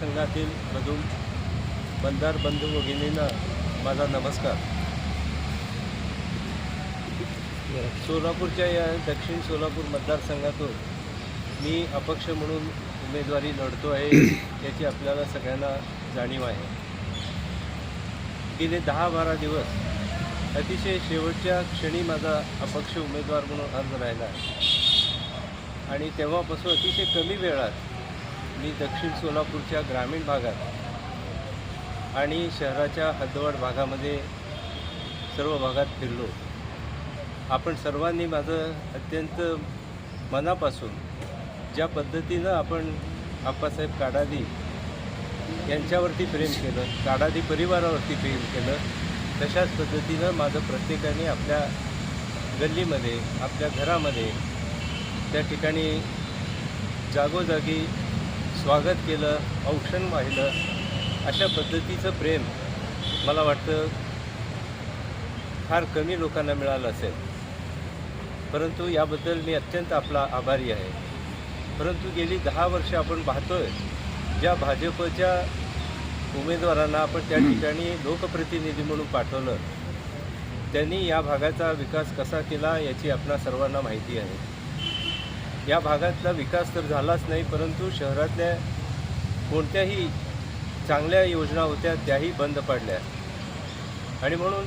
संघातील मधून बंधार बंधू भगिनींना माझा नमस्कार. सोलापूरच्या या दक्षिण सोलापूर मतदारसंघातून मी अपक्ष म्हणून उमेदवारी लढतो आहे याची आपल्याला सगळ्यांना जाणीव आहे. गेले दहा बारा दिवस अतिशय शेवटच्या क्षणी माझा अपक्ष उमेदवार म्हणून अर्ज राहिला. आहे आणि तेव्हापासून अतिशय कमी वेळात मी दक्षिण सोलापूरच्या ग्रामीण भागात आणि शहराच्या हद्दवाड भागामध्ये सर्व भागात फिरलो. आपण सर्वांनी माझं अत्यंत मनापासून ज्या पद्धतीनं आपण आप्पासाहेब काडादी यांच्यावरती प्रेम केलं काडादी परिवारावरती प्रेम केलं तशाच पद्धतीनं माझं प्रत्येकाने आपल्या गल्लीमध्ये आपल्या घरामध्ये त्या ठिकाणी जागोजागी स्वागत केलं औक्षण वाहिलं अशा पद्धतीचं प्रेम मला वाटतं फार कमी लोकांना मिळालं असेल. परंतु याबद्दल मी अत्यंत आपला आभारी आहे. परंतु गेली दहा वर्ष आपण पाहतोय ज्या भाजपच्या उमेदवारांना आपण त्या ठिकाणी लोकप्रतिनिधी म्हणून पाठवलं त्यांनी या भागाचा विकास कसा केला याची आपणा सर्वांना माहिती आहे. या भागातला विकास तर झालाच नाही परंतु शहरातल्या कोणत्याही चांगल्या योजना होत्या त्याही बंद पडल्या. आणि म्हणून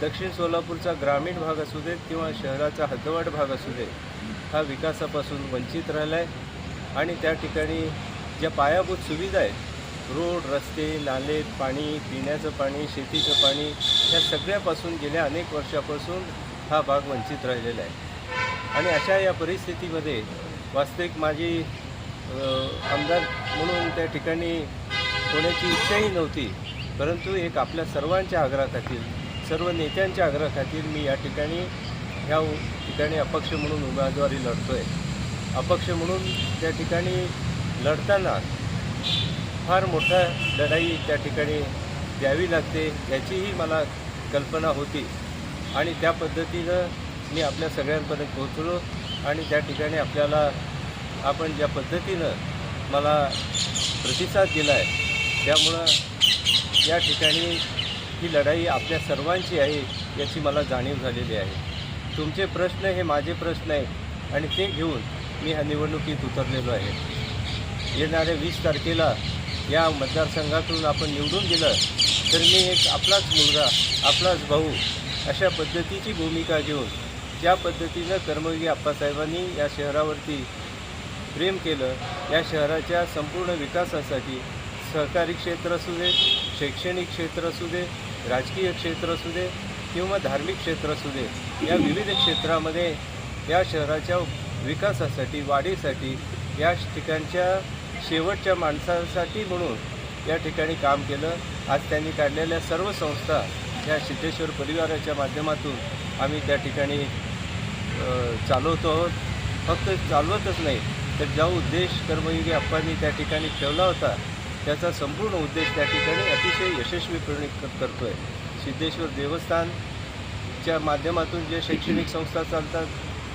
दक्षिण सोलापूरचा ग्रामीण भाग असू देत किंवा शहराचा हद्दवाढ भाग असू दे हा विकासापासून वंचित राहिला आहे आणि त्या ठिकाणी ज्या पायाभूत सुविधा आहेत रोड रस्ते नाले पाणी पिण्याचं पाणी शेतीचं पाणी या सगळ्यापासून गेल्या अनेक वर्षापासून हा भाग वंचित राहिलेला आहे. आणि अशा या परिस्थितीमध्ये वास्तविक माझी आमदार म्हणून त्या ठिकाणी होण्याची इच्छाही नव्हती. परंतु एक आपल्या सर्वांच्या आग्रहाखातील सर्व नेत्यांच्या आग्रहाखातील मी या ठिकाणी ह्या ठिकाणी अपक्ष म्हणून उमेदवारी लढतो आहे अपक्ष म्हणून त्या ठिकाणी लढताना फार मोठा लढाई त्या ठिकाणी द्यावी लागते याचीही मला कल्पना होती. आणि त्या पद्धतीनं मी आपल्या सगळ्यांपर्यंत पोहोचलो आणि त्या ठिकाणी आपल्याला आपण ज्या पद्धतीनं मला प्रतिसाद दिला आहे त्यामुळं या ठिकाणी ही लढाई आपल्या सर्वांची आहे याची मला जाणीव झालेली आहे. तुमचे प्रश्न हे माझे प्रश्न आहेत आणि ते घेऊन मी ह्या निवडणुकीत उतरलेलो आहे. येणाऱ्या वीस तारखेला या मतदारसंघातून आपण निवडून दिलं तर मी एक आपलाच मुलगा आपलाच भाऊ अशा पद्धतीची भूमिका घेऊन ज्या पद्धतीनं कर्मयोगी आप्पासाहेबांनी या शहरावरती प्रेम केलं या शहराच्या संपूर्ण विकासासाठी सहकारी क्षेत्र असू दे शैक्षणिक क्षेत्र असू दे राजकीय क्षेत्र असू दे किंवा धार्मिक क्षेत्र असू दे या विविध क्षेत्रामध्ये या शहराच्या विकासासाठी वाढीसाठी या ठिकाणच्या शेवटच्या माणसासाठी म्हणून या ठिकाणी काम केलं. आज त्यांनी काढलेल्या सर्व संस्था या सिद्धेश्वर परिवाराच्या माध्यमातून आम्ही त्या ठिकाणी चालवतो आहोत. फक्त चालवतच नाही तर ज्या उद्देश कर्मयोगी अप्पांनी त्या ठिकाणी ठेवला होता त्याचा संपूर्ण उद्देश त्या ठिकाणी अतिशय यशस्वीपणे करतो आहे सिद्धेश्वर देवस्थानच्या माध्यमातून जे शैक्षणिक संस्था चालतात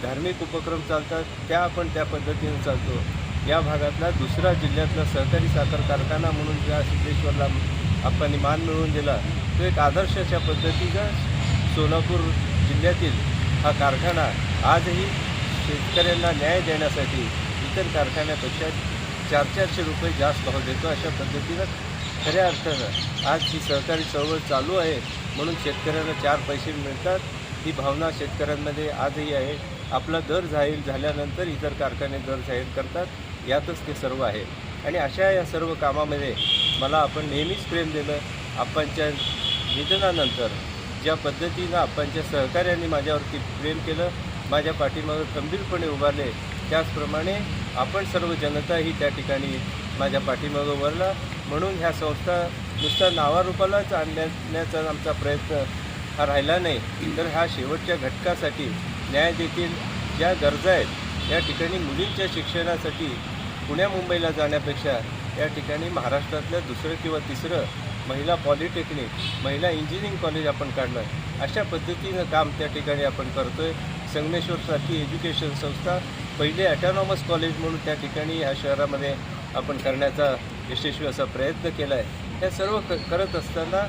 धार्मिक उपक्रम चालतात त्या आपण त्या पद्धतीने चालतो. या भागातला दुसरा जिल्ह्यातला सहकारी साखर कारखाना म्हणून ज्या सिद्धेश्वरला आपण मान मिळवून दिला तो एक आदर्शाच्या पद्धतीचा सोलापूर जिल्ह्यातील हा कारखाना आजही शेतकऱ्यांना न्याय देण्यासाठी इतर कारखान्यापेक्षा चार चारशे रुपये जास्त भाव देतो अशा पद्धतीनं खऱ्या अर्थानं आज ही सहकारी चळवळ चालू आहे. म्हणून शेतकऱ्यांना चार पैसे मिळतात. ही भावना शेतकऱ्यांमध्ये आजही आहे. आपला दर जाहीर झाल्यानंतर इतर कारखाने दर जाहीर करतात. यातच ते सर्व आहे. आणि अशा या सर्व कामामध्ये मला आपण नेहमीच प्रेम दिलं. आपणच्या निधनानंतर ज्या पद्धतीनं आपणच्या सहकार्यांनी माझ्यावरती प्रेम केलं माझ्या पाठीमागं खंबीरपणे उभारले. त्याचप्रमाणे आपण सर्व जनता ही त्या ठिकाणी माझ्या पाठीमागं उभारला. म्हणून ह्या संस्था नुसता नावारूपालाच आणण्याचा आमचा प्रयत्न हा राहिला नाही. तर ह्या शेवटच्या घटकासाठी न्याय देतील ज्या गरजा आहेत या ठिकाणी मुलींच्या शिक्षणासाठी पुण्या मुंबईला जाण्यापेक्षा या ठिकाणी महाराष्ट्रातलं दुसरं किंवा तिसरं महिला पॉलिटेक्निक महिला इंजिनिअरिंग कॉलेज आपण काढलं. अशा पद्धतीनं काम त्या ठिकाणी आपण करतो आहे संगमेश्वरसारखी एज्युकेशन संस्था पहिले ॲटॉनॉमस कॉलेज म्हणून त्या ठिकाणी ह्या शहरामध्ये आपण करण्याचा यशस्वी असा प्रयत्न केला आहे हे सर्व क करत असताना